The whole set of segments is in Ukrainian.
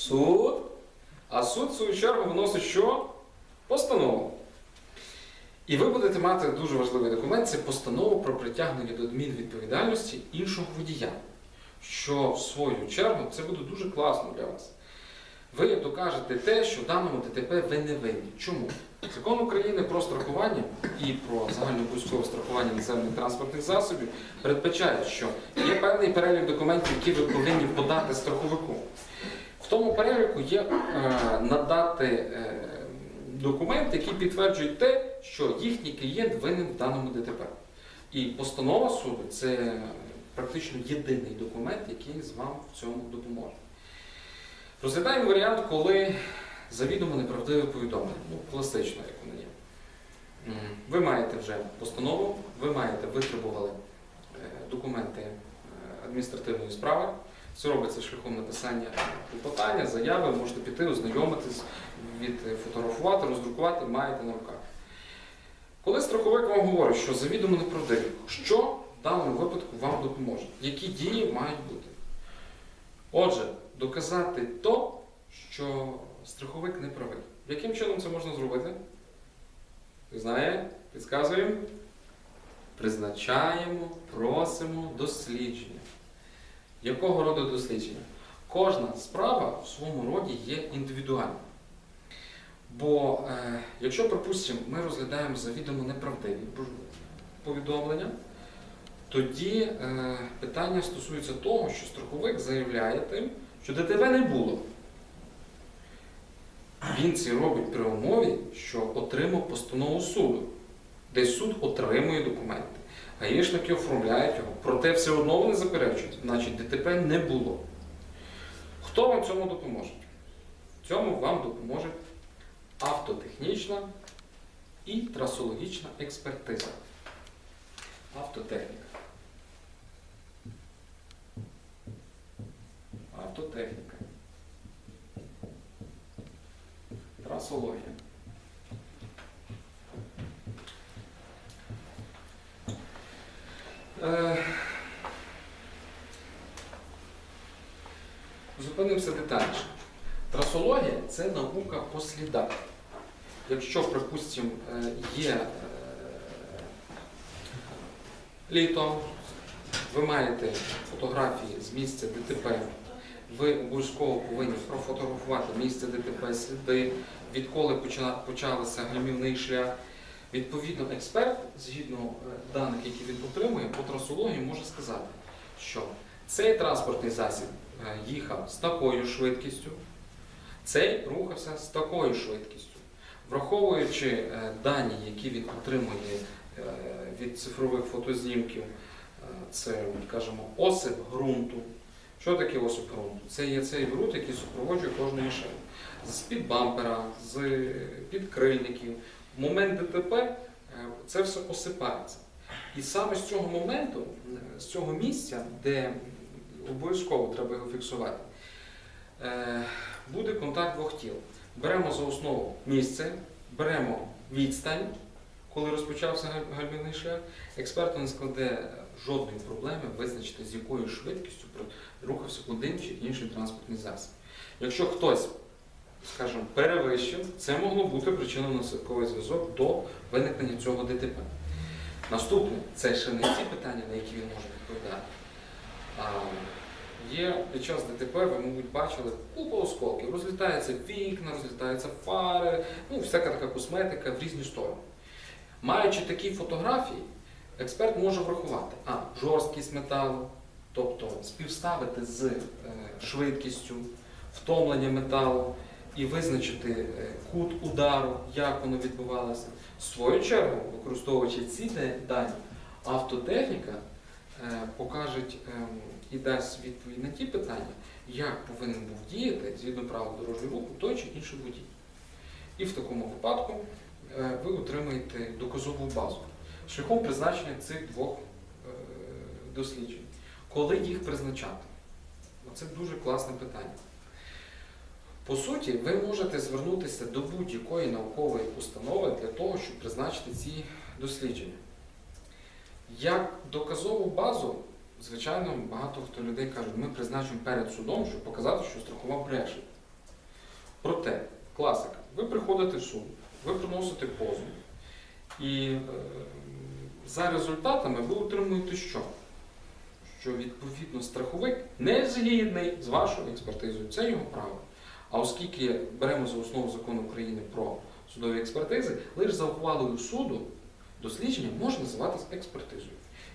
суд, а суд, в свою чергу, вносить що? Постанову. І ви будете мати дуже важливий документ це постанову про притягнення до адмінвідповідальності іншого водія. Що в свою чергу це буде дуже класно для вас. Ви докажете те, що в даному ДТП ви не винні. Чому? Закон України про страхування і про загальнообов'язкове страхування наземних транспортних засобів передбачає, що є певний перелік документів, які ви повинні подати страховику. Тому переліку є е, надати е, документи, які підтверджують те, що їхній клієнт винен в даному ДТП. І постанова суду це практично єдиний документ, який з вам в цьому допоможе. Розглядаємо варіант, коли завідомо неправдиве повідомлення. Ну, класично, як воно є. Ви маєте вже постанову, ви маєте витребували е, документи адміністративної справи. Це робиться шляхом написання клопотання, заяви, можете піти, ознайомитись, відфотографувати, роздрукувати, маєте на руках. Коли страховик вам говорить, що завідомо неправдиві, що в даному випадку вам допоможе? Які дії мають бути? Отже, доказати то, що страховик не правий. Яким чином це можна зробити? Знає? Підказуємо? Призначаємо, просимо дослідження. Якого роду дослідження? Кожна справа в своєму роді є індивідуальна. Бо е, якщо, припустимо, ми розглядаємо завідомо неправдиві повідомлення, тоді е, питання стосується того, що страховик заявляє тим, що ДТП не було. Він це робить при умові, що отримав постанову суду, де суд отримує документи. Гаїшники оформляють його, проте все одно вони заперечують, значить ДТП не було. Хто вам цьому допоможе? Цьому вам допоможе автотехнічна і трасологічна експертиза. Автотехніка. Автотехніка. Трасологія. Зупинимося детальніше. Трасологія це наука по слідах. Якщо, припустимо, е, є е, літо, ви маєте фотографії з місця ДТП, ви обов'язково повинні профотографувати місце ДТП, сліди, відколи почався гальмівний шлях. Відповідно, експерт, згідно е, даних, які він отримує, по трасології може сказати, що цей транспортний засіб е, їхав з такою швидкістю, цей рухався з такою швидкістю. Враховуючи е, дані, які він отримує від цифрових фотознімків, це, скажімо, осип ґрунту. Що таке осип ґрунту? Це є цей ґрунт, який супроводжує кожну машину. З-під бампера, з підкрильників. Момент ДТП е, це все осипається. І саме з цього моменту, е, з цього місця, де обов'язково треба його фіксувати, е, буде контакт двох тіл. Беремо за основу місце, беремо відстань, коли розпочався гальмівний шлях. Експерту не складе жодної проблеми визначити, з якою швидкістю рухався один чи інший транспортний засіб. Якщо хтось, скажімо, перевищив, це могло бути причиною наслідковий зв'язок до виникнення цього ДТП. Наступне це ще не ті питання, на які він може відповідати. А, Є під час ДТП, ви, мабуть, бачили купа осколків. Розлітаються вікна, розлітаються фари, ну, всяка така косметика в різні сторони. Маючи такі фотографії, експерт може врахувати а, жорсткість металу, тобто співставити з е, швидкістю, втомлення металу і визначити е, кут удару, як воно відбувалося. В свою чергу, використовуючи ці дані, автотехніка е, покаже ем, і дасть відповідь на ті питання, як повинен був діяти згідно правил дорожнього руху той чи інший водій. І в такому випадку е, ви отримаєте доказову базу шляхом призначення цих двох досліджень. Коли їх призначати? Це дуже класне питання. По суті, ви можете звернутися до будь-якої наукової установи для того, щоб призначити ці дослідження. Як доказову базу, звичайно, багато хто людей кажуть, ми призначимо перед судом, щоб показати, що страхова бреше. Проте, класика, ви приходите в суд, ви приносите позов, і е, за результатами ви отримуєте що? Що відповідно страховик не згідний з вашою експертизою. Це його право. А оскільки беремо за основу закону України про судові експертизи, лише за ухвалою суду дослідження може називатися експертизою.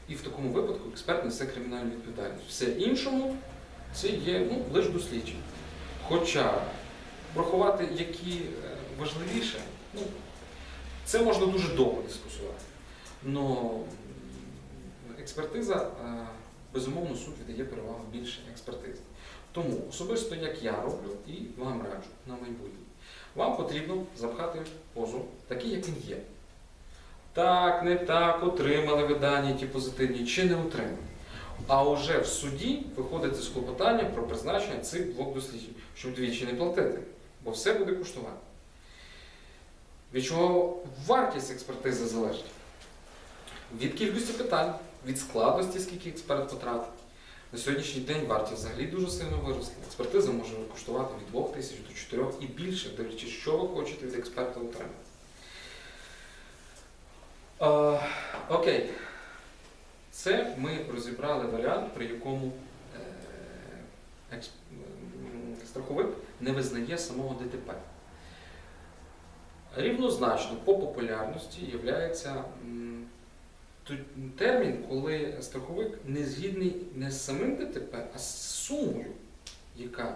І в такому випадку експерт несе кримінальну відповідальність. Все іншому це є ну, лише дослідження. Хоча врахувати, які е, важливіше, ну, це можна дуже довго дискусувати. Но експертиза, е, безумовно, суд віддає перевагу більше експертизи. Тому особисто як я роблю і вам раджу на майбутнє. Вам потрібно запхати позов такий, як він є. Так, не так, отримали ви дані ті позитивні чи не отримали. А вже в суді виходите з клопотанням про призначення цих двох досліджень, щоб двічі не платити, бо все буде коштувати. Від чого вартість експертизи залежить? Від кількості питань, від складності, скільки експерт потратив. На сьогоднішній день вартість взагалі дуже сильно виросла. Експертиза може коштувати від 2 тисяч до 4 і більше, дивлячись, що ви хочете від експерта отримати. Е, окей. Це ми розібрали варіант, при якому е, страховик не визнає самого ДТП. Рівнозначно по популярності є термін, коли страховик не згідний не з самим ДТП, а з сумою, яка,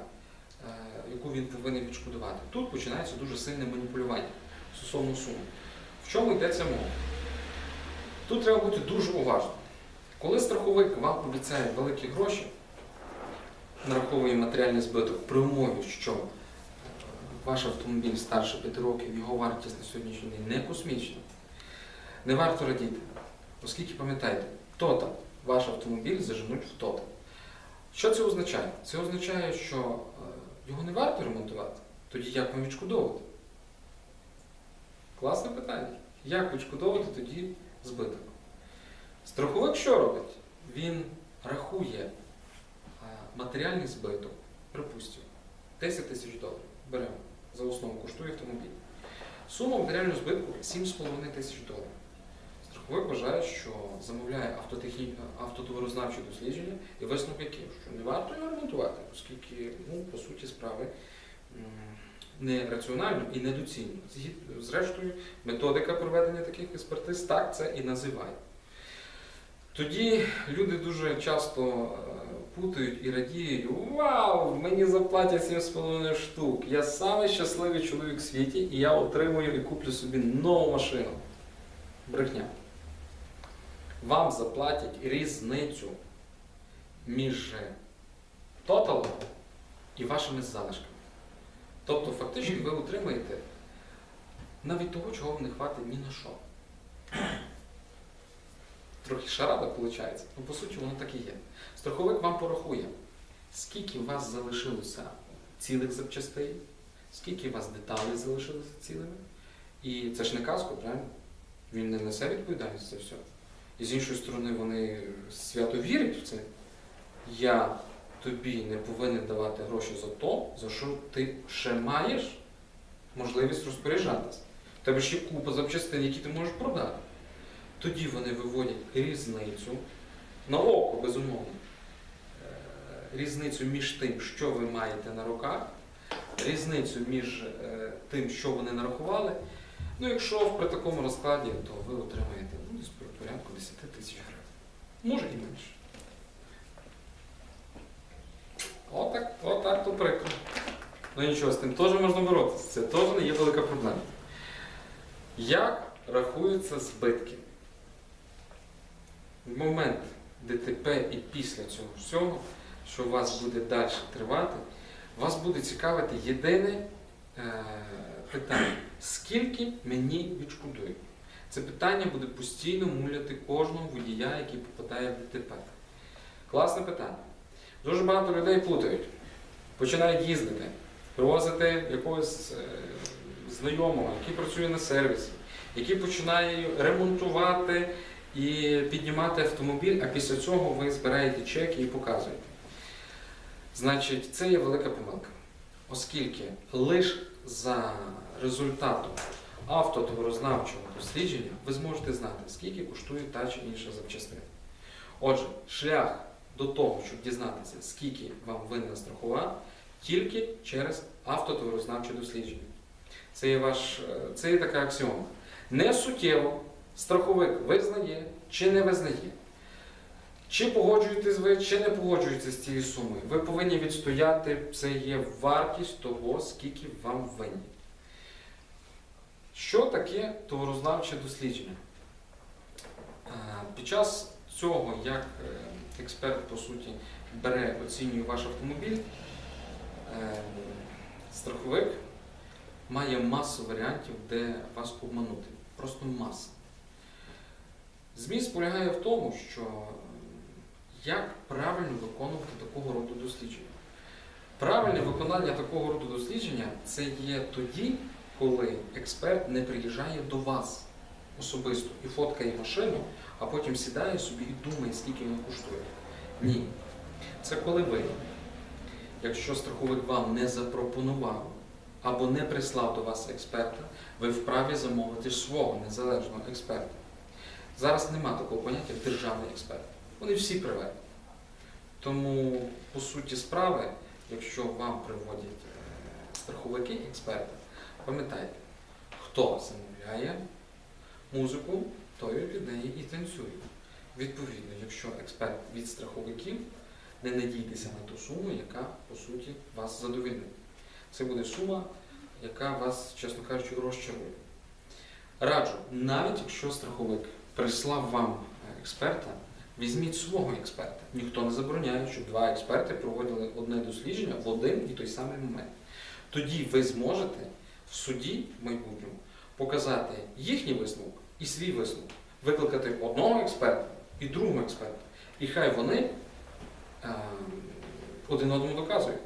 е, яку він повинен відшкодувати. Тут починається дуже сильне маніпулювання стосовно суми. В чому йдеться мова? Тут треба бути дуже уважним. Коли страховик вам обіцяє великі гроші, нараховує матеріальний збиток при умові, що е, ваш автомобіль старше 5 років, його вартість на сьогоднішній день не космічна, не варто радіти. Оскільки пам'ятайте, то-то ваш автомобіль заженуть в то-то. Що це означає? Це означає, що е, його не варто ремонтувати. Тоді як вам відшкодовувати? Класне питання. Як відшкодовувати тоді збиток? Страховик що робить? Він рахує е, матеріальний збиток, припустимо, 10 тисяч доларів. Беремо за основу, коштує автомобіль. Сума матеріального збитку 7,5 тисяч доларів. Страховик вважає, що замовляє автотехні... автотоварознавче дослідження і висновок який, що не варто його ремонтувати, оскільки, ну, по суті справи, м, не раціонально і недоцільно. Зрештою, методика проведення таких експертиз так це і називає. Тоді люди дуже часто е, путають і радіють, вау, мені заплатять 7,5 штук. Я самий щасливий чоловік в світі, і я отримую і куплю собі нову машину. Брехня. Вам заплатять різницю між тоталом і вашими залишками. Тобто, фактично, ви отримаєте навіть того, чого вам не хватить ні на що. Трохи шарада виходить. Ну, по суті, воно так і є. Страховик вам порахує, скільки у вас залишилося цілих запчастей, скільки у вас деталей залишилося цілими. І це ж не казка, правильно? Він не несе відповідальність за все. І з іншої сторони, вони свято вірять в це. Я тобі не повинен давати гроші за то, за що ти ще маєш можливість розпоряджатися. Тебе ще купа запчастин, які ти можеш продати. Тоді вони виводять різницю на око, безумовно. Е, Різницю між тим, що ви маєте на руках, різницю між е, тим, що вони нарахували. Ну, якщо при такому розкладі, то ви отримаєте порядку 10 тисяч гривень. Може і менше. Отак, отак то прикро. Ну нічого, з тим теж можна боротися. Це теж не є велика проблема. Як рахуються збитки? В момент ДТП і після цього всього, що у вас буде далі тривати, вас буде цікавити єдине е, питання, скільки мені відшкодують? Це питання буде постійно муляти кожного водія, який попадає в ДТП. Класне питання. Дуже багато людей плутають, починають їздити, привозити якогось е, знайомого, який працює на сервісі, який починає ремонтувати і піднімати автомобіль, а після цього ви збираєте чеки і показуєте. Значить, це є велика помилка. оскільки лише за результатом автотоварознавчого дослідження ви зможете знати, скільки коштує та чи інша запчастина. Отже, шлях до того, щоб дізнатися, скільки вам винна страхова, тільки через автотоварознавче дослідження. Це є, ваш, е, це є така аксіома. Не суттєво страховик визнає чи не визнає. Чи погоджуєтесь ви, чи не погоджуєтеся з цією сумою. Ви повинні відстояти, це є вартість того, скільки вам винні. Що таке товарознавче дослідження? Е, Під час цього, як е, експерт, по суті, бере, оцінює ваш автомобіль, е, страховик має масу варіантів, де вас обманути. Просто маса. Зміст полягає в тому, що як правильно виконувати такого роду дослідження. Правильне виконання такого роду дослідження це є тоді, коли експерт не приїжджає до вас особисто і фоткає машину, а потім сідає собі і думає, скільки вона коштує. Ні. Це коли ви, якщо страховик вам не запропонував або не прислав до вас експерта, ви вправі замовити свого незалежного експерта. Зараз нема такого поняття як державний експерт. Вони всі приватні. Тому, по суті справи, якщо вам приводять страховики експерта, пам'ятайте, хто замовляє музику, той від неї і танцює. Відповідно, якщо експерт від страховиків, не надійтеся на ту суму, яка по суті вас задовільнить. Це буде сума, яка вас, чесно кажучи, розчарує. Раджу, навіть якщо страховик прислав вам експерта, візьміть свого експерта. Ніхто не забороняє, щоб два експерти проводили одне дослідження в один і той самий момент. Тоді ви зможете в суді в майбутньому показати їхній висновок і свій висновок, викликати одного експерта і другого експерта. І хай вони е, один одному доказують.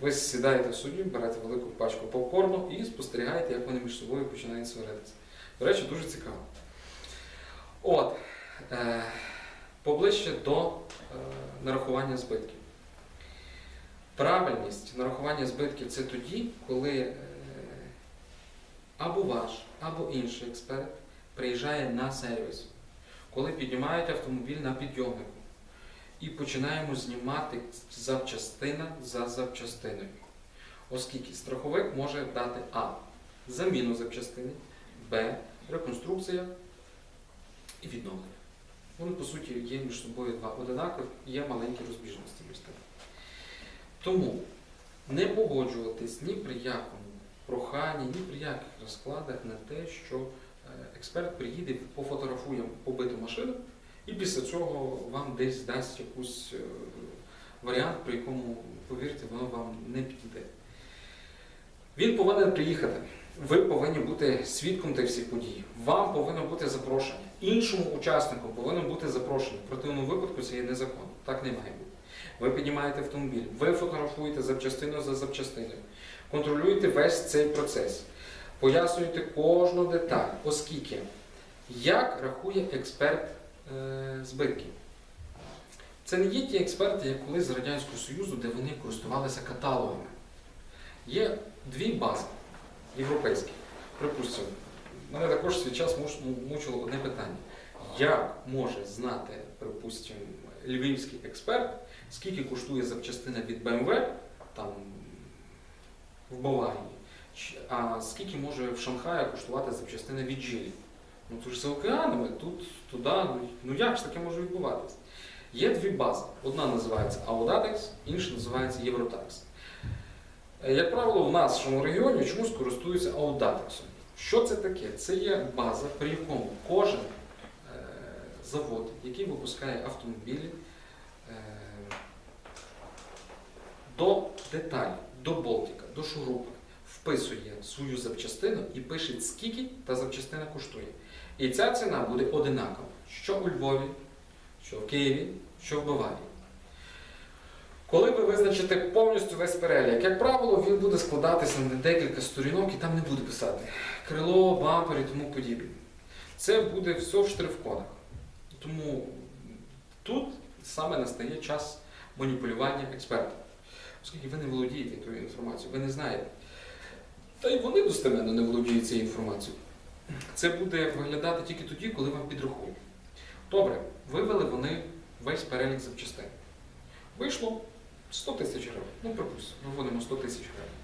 Ви сідаєте в суді, берете велику пачку попкорну і спостерігаєте, як вони між собою починають сваритися. До речі, дуже цікаво. От, е, поближче до е, нарахування збитків. Правильність нарахування збитків це тоді, коли е, або ваш, або інший експерт приїжджає на сервіс, коли піднімають автомобіль на підйомнику і починаємо знімати запчастина за запчастиною. Оскільки страховик може дати А. Заміну запчастини, Б. Реконструкція і відновлення. Вони, по суті, є між собою два одинакові і є маленькі розбіжності між тим. Тому не погоджуватись ні при якому проханні, ні при яких розкладах на те, що е, експерт приїде, пофотографує побиту машину і після цього вам десь дасть якийсь варіант, при якому, повірте, воно вам не підійде. Він повинен приїхати. Ви повинні бути свідком тих всіх подій. Вам повинно бути запрошення. Іншому учаснику повинно бути запрошення. В противному випадку це є незаконно. Так не має бути. Ви піднімаєте автомобіль, ви фотографуєте запчастину за запчастиною, контролюєте весь цей процес, пояснюєте кожну деталь, оскільки як рахує експерт е, збитків. Це не є ті експерти, як колись з Радянського Союзу, де вони користувалися каталогами. Є дві бази європейські. Припустимо, мене також свій час мучило одне питання. Як може знати, припустимо, львівський експерт, скільки коштує запчастина від BMW там, в Баварії, а скільки може в Шанхаї коштувати запчастина від Джилі? Ну це ж за океанами, тут, туди, ну, ну як ж таке може відбуватися? Є дві бази. Одна називається Audatex, інша називається Євротакс. Е, Як правило, в нашому регіоні чомусь користуються Audatex. Що це таке? Це є база, при якому кожен е, завод, який випускає автомобілі, е, до деталі, до болтика, до шурупа вписує свою запчастину і пише, скільки та запчастина коштує. І ця ціна буде одинакова, що у Львові, що в Києві, що в Баварії. Коли ви визначите повністю весь перелік, як правило, він буде складатися на декілька сторінок і там не буде писати крило, бампер і тому подібне. Це буде все в штрих-кодах. Тому тут саме настає час маніпулювання експертом. Оскільки ви не володієте тою інформацією, ви не знаєте. Та й вони достеменно не володіють цією інформацією. Це буде виглядати тільки тоді, коли вам підрахують. Добре, вивели вони весь перелік запчастин. Вийшло 100 тисяч гривень. Ну, припустимо, виводимо 100 тисяч гривень.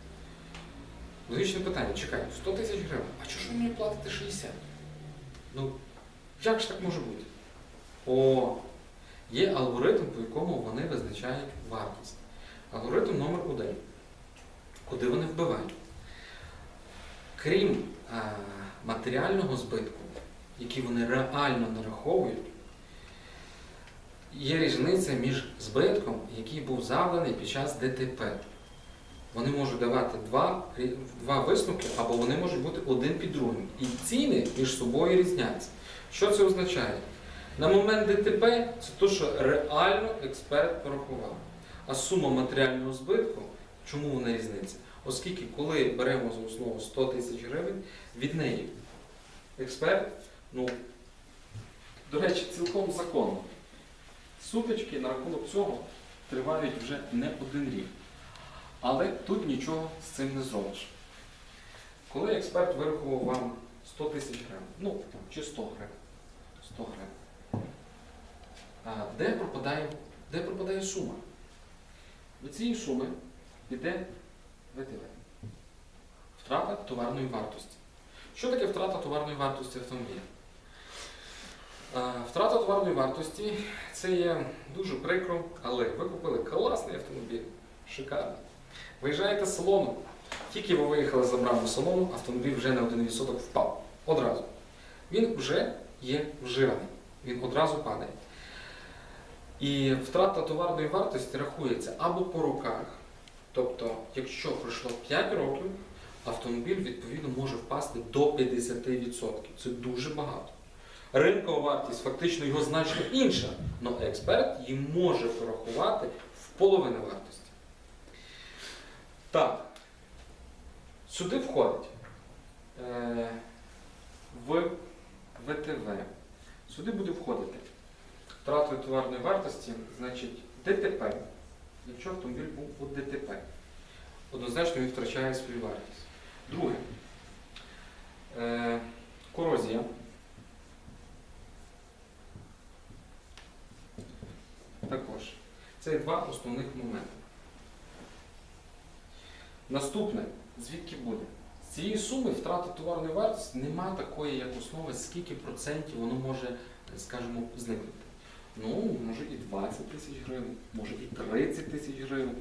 Логічне питання, чекай, 100 тисяч гривень. А чого ж ви мені платите 60? Ну, як ж так може бути? О, є алгоритм, по якому вони визначають вартість. Алгоритм номер один. Куди вони вбивають? Крім а, матеріального збитку, який вони реально нараховують, є різниця між збитком, який був завданий під час ДТП. Вони можуть давати два, два висновки, або вони можуть бути один під другим. І ціни між собою різняться. Що це означає? На момент ДТП це те, що реально експерт порахував. А сума матеріального збитку, чому вона різниця? Оскільки, коли беремо за основу 100 тисяч гривень, від неї експерт, ну, до речі, цілком законно. Сутички на рахунок цього тривають вже не один рік. Але тут нічого з цим не зробиш. Коли експерт вирахував вам 100 тисяч гривень, ну там, чи 100 гривень, 100 гривень, де, пропадає, де пропадає сума? До цієї суми йде ВТВ. Втрата товарної вартості. Що таке втрата товарної вартості автомобіля? Втрата товарної вартості це є дуже прикро, але ви купили класний автомобіль, шикарний. Виїжджаєте з салону, тільки ви виїхали за браму салону, автомобіль вже на 1% впав. Одразу. Він вже є вживаний, він одразу падає. І втрата товарної вартості рахується або по роках. Тобто, якщо пройшло 5 років, автомобіль відповідно може впасти до 50%. Це дуже багато. Ринкова вартість фактично його значно інша, але експерт її може порахувати в половину вартості. Так, сюди входить е, в ВТВ. Сюди буде входити втратою товарної вартості, значить ДТП. Якщо автомобіль був у ДТП, однозначно він втрачає свою вартість. Друге, е, корозія. Також. Це два основних моменти. Наступне, звідки буде? З цієї суми втрати товарної вартості немає такої, як основи, скільки процентів воно може, скажімо, зникнути. Ну, може і 20 тисяч гривень, може і 30 тисяч гривень.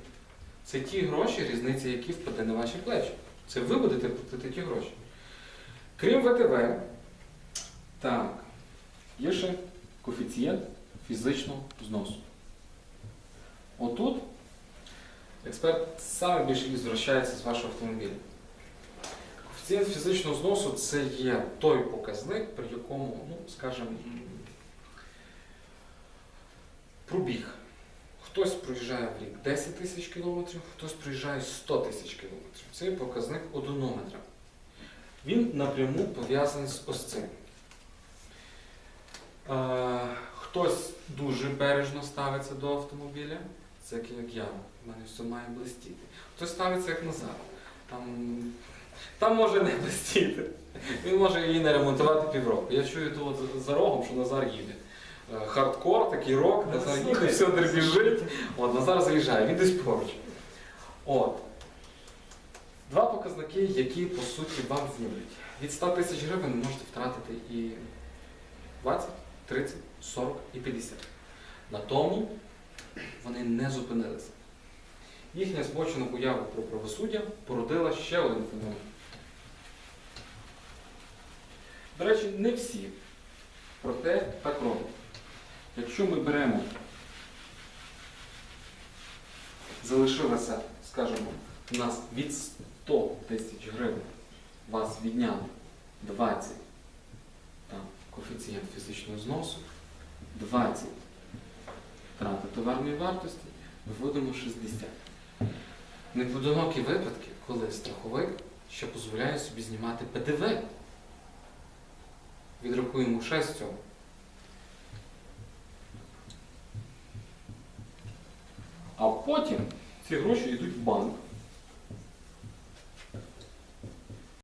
Це ті гроші, різниця які впаде на ваші плечі. Це ви будете платити ті гроші. Крім ВТВ, так, є ще коефіцієнт фізичного зносу. Отут експерт саме більше звертається з вашого автомобіля. Коефіцієнт фізичного зносу це є той показник, при якому, ну, скажімо, пробіг. Хтось проїжджає в рік 10 тисяч кілометрів, хтось проїжджає 100 тисяч кілометрів. Це показник одонометра. Він напряму пов'язаний з ось цим. Е, хтось дуже бережно ставиться до автомобіля, це як, я, в мене все має блистіти. Хтось ставиться як назад. Там, там може не блистіти. Він може її не ремонтувати півроку. Я чую тут за рогом, що Назар їде. Е, Хардкор, такий рок, Назар їде, все дребіжить. От, Назар заїжджає, він десь поруч. От. Два показники, які по суті вам знімуть. Від 100 тисяч гривень ви можете втратити і 20, 30, 40 і 50. На тому вони не зупинилися. Їхня збочена поява про правосуддя породила ще один феномен. До речі, не всі. Проте так роблять. Якщо ми беремо, залишилося, скажімо, у нас від 100 тисяч гривень вас відняли 20 там, коефіцієнт фізичного зносу, 20 втрати товарної вартості, виводимо 60. Неподинокі випадки, коли страховик ще дозволяє собі знімати ПДВ. Відрахуємо ще з цього. А потім ці гроші йдуть в банк.